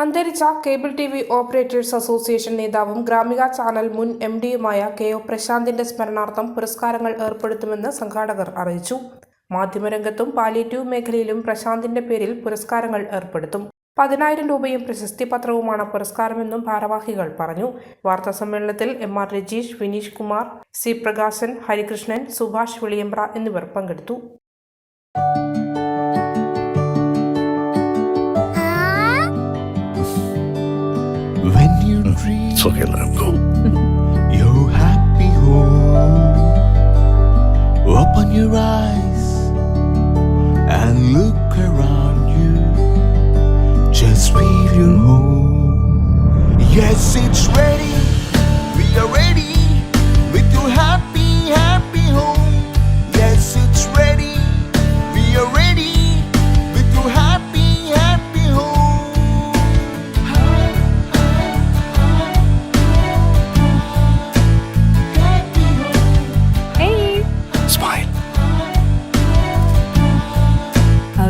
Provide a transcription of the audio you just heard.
അന്തരിച്ച cable T V operators association നേതാവും Gramika channel മുൻ എം ഡിയുമായ കെ ഒ പ്രശാന്തിന്റെ സ്മരണാർത്ഥം പുരസ്കാരങ്ങൾ ഏർപ്പെടുത്തുമെന്ന് സംഘാടകർ അറിയിച്ചു. മാധ്യമരംഗത്തും പാലിയേറ്റീവ് മേഖലയിലും പ്രശാന്തിന്റെ പേരിൽ പുരസ്കാരങ്ങൾ ഏർപ്പെടുത്തും. പതിനായിരം രൂപയും പ്രശസ്തി പത്രവുമാണ് പുരസ്കാരമെന്നും ഭാരവാഹികൾ പറഞ്ഞു. വാർത്താ സമ്മേളനത്തിൽ M R Rajeesh Vineesh Kumar C Prakashan Harikrishnan Subhash Viliyambra എന്നിവർ പങ്കെടുത്തു. Såg hela den då. Your happy home Open your eyes And look